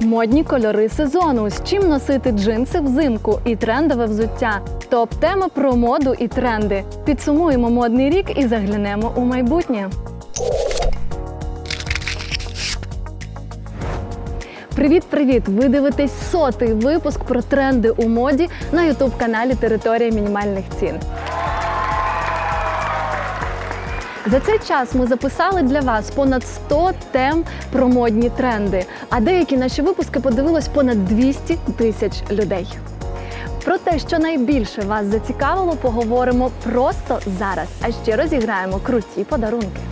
Модні кольори сезону, з чим носити джинси взимку і трендове взуття. Топ тема про моду і тренди. Підсумуємо модний рік і заглянемо у майбутнє. Привіт, привіт! Ви дивитесь сотий випуск про тренди у моді на ютуб каналі Територія мінімальних цін. За цей час ми записали для вас понад 100 тем про модні тренди, а деякі наші випуски подивилось понад 200 тисяч людей. Про те, що найбільше вас зацікавило, поговоримо просто зараз. А ще розіграємо круті подарунки.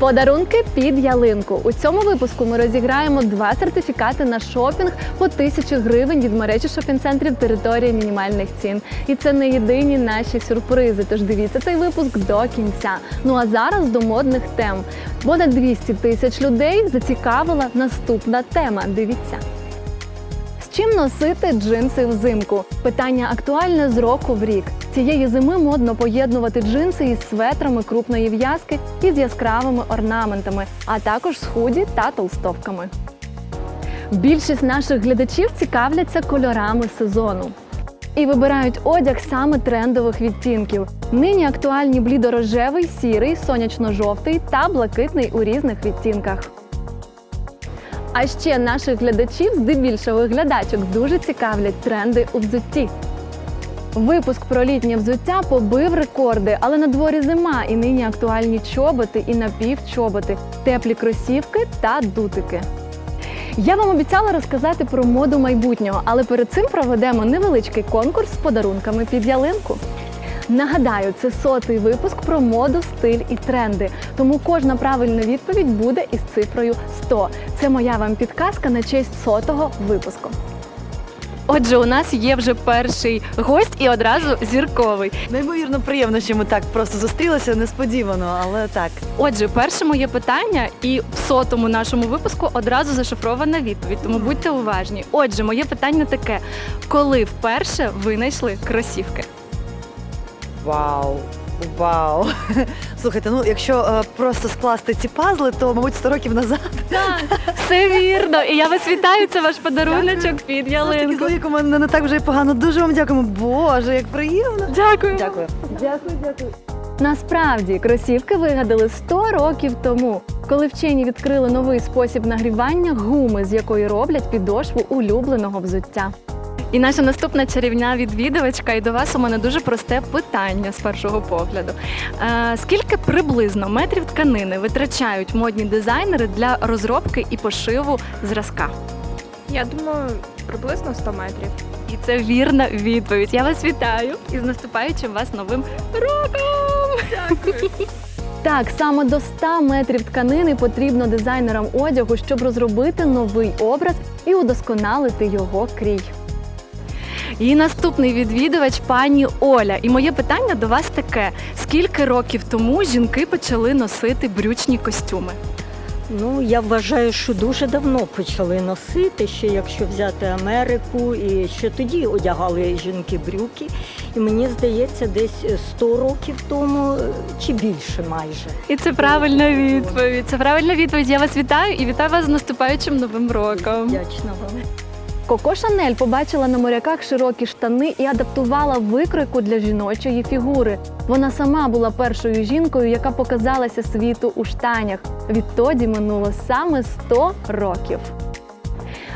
Подарунки під ялинку. У цьому випуску ми розіграємо два сертифікати на шопінг по тисячі гривень від мережі шопінг-центрів території мінімальних цін. І це не єдині наші сюрпризи. Тож дивіться цей випуск до кінця. Ну а зараз до модних тем. Понад 200 тисяч людей зацікавила наступна тема. Дивіться. Чим носити джинси взимку? Питання актуальне з року в рік. Цієї зими модно поєднувати джинси із светрами крупної в'язки і з яскравими орнаментами, а також з худі та толстовками. Більшість наших глядачів цікавляться кольорами сезону. І вибирають одяг саме трендових відтінків. Нині актуальні блідорожевий, сірий, сонячно-жовтий та блакитний у різних відтінках. А ще наших глядачів, здебільшого глядачок, дуже цікавлять тренди у взутті. Випуск про літнє взуття побив рекорди, але на дворі зима і нині актуальні чоботи і напівчоботи, теплі кросівки та дутики. Я вам обіцяла розказати про моду майбутнього, але перед цим проведемо невеличкий конкурс з подарунками під ялинку. Нагадаю, це сотий випуск про моду, стиль і тренди. Тому кожна правильна відповідь буде із цифрою 100. Це моя вам підказка на честь сотого випуску. Отже, у нас є вже перший гость і одразу зірковий. Неймовірно приємно, що ми так просто зустрілися несподівано, але так. Отже, перше моє питання, і в сотому нашому випуску одразу зашифрована відповідь. Тому будьте уважні. Отже, моє питання таке: коли вперше ви знайшли кросівки? Вау! Вау! Слухайте, ну якщо е, просто скласти ці пазли, то мабуть 100 років назад Так, все вірно. І я вас вітаю. Це ваш подаруночок під ж з ялинку. логіку у мене не так вже погано. Дуже вам дякуємо. Боже, як приємно. Дякую. Дякую. Дякую, дякую. Насправді кросівки вигадали 100 років тому, коли вчені відкрили новий спосіб нагрівання гуми, з якої роблять підошву улюбленого взуття. І наша наступна чарівна відвідувачка, і до вас у мене дуже просте питання з першого погляду. Е, скільки приблизно метрів тканини витрачають модні дизайнери для розробки і пошиву зразка? Я думаю, приблизно 100 метрів. І це вірна відповідь. Я вас вітаю і з наступаючим вас новим роком! Дякую. Так, саме до 100 метрів тканини потрібно дизайнерам одягу, щоб розробити новий образ і удосконалити його крій. І наступний відвідувач пані Оля. І моє питання до вас таке: скільки років тому жінки почали носити брючні костюми? Ну, я вважаю, що дуже давно почали носити, ще якщо взяти Америку, і ще тоді одягали жінки брюки. І мені здається, десь 100 років тому е, чи більше майже. І це правильна відповідь. Це правильна відповідь. Я вас вітаю і вітаю вас з наступаючим новим роком. Вдячна вам. Коко Шанель побачила на моряках широкі штани і адаптувала викрику для жіночої фігури. Вона сама була першою жінкою, яка показалася світу у штанях. Відтоді минуло саме 100 років.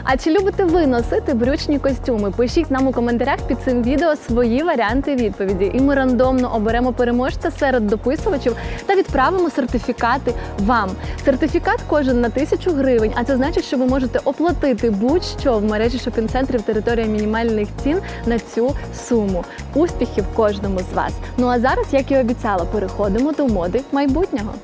А чи любите ви носити брючні костюми? Пишіть нам у коментарях під цим відео свої варіанти відповіді, і ми рандомно оберемо переможця серед дописувачів та відправимо сертифікати вам. Сертифікат кожен на тисячу гривень, а це значить, що ви можете оплатити будь-що в мережі шопінг-центрів територія мінімальних цін на цю суму. Успіхів кожному з вас. Ну а зараз, як і обіцяла, переходимо до моди майбутнього.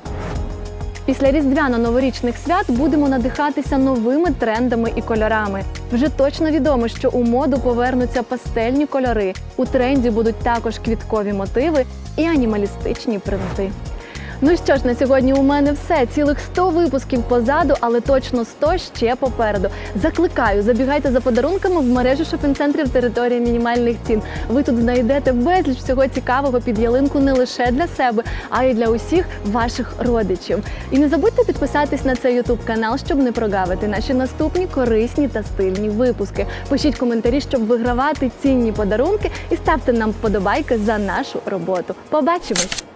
Після різдвяно-новорічних свят будемо надихатися новими трендами і кольорами. Вже точно відомо, що у моду повернуться пастельні кольори. У тренді будуть також квіткові мотиви і анімалістичні принти. Ну що ж, на сьогодні у мене все. Цілих 100 випусків позаду, але точно 100 ще попереду. Закликаю, забігайте за подарунками в мережу шопінг-центрів територія мінімальних цін. Ви тут знайдете безліч всього цікавого під ялинку не лише для себе, а й для усіх ваших родичів. І не забудьте підписатись на цей ютуб канал, щоб не прогавити наші наступні корисні та стильні випуски. Пишіть коментарі, щоб вигравати цінні подарунки, і ставте нам вподобайки за нашу роботу. Побачимось!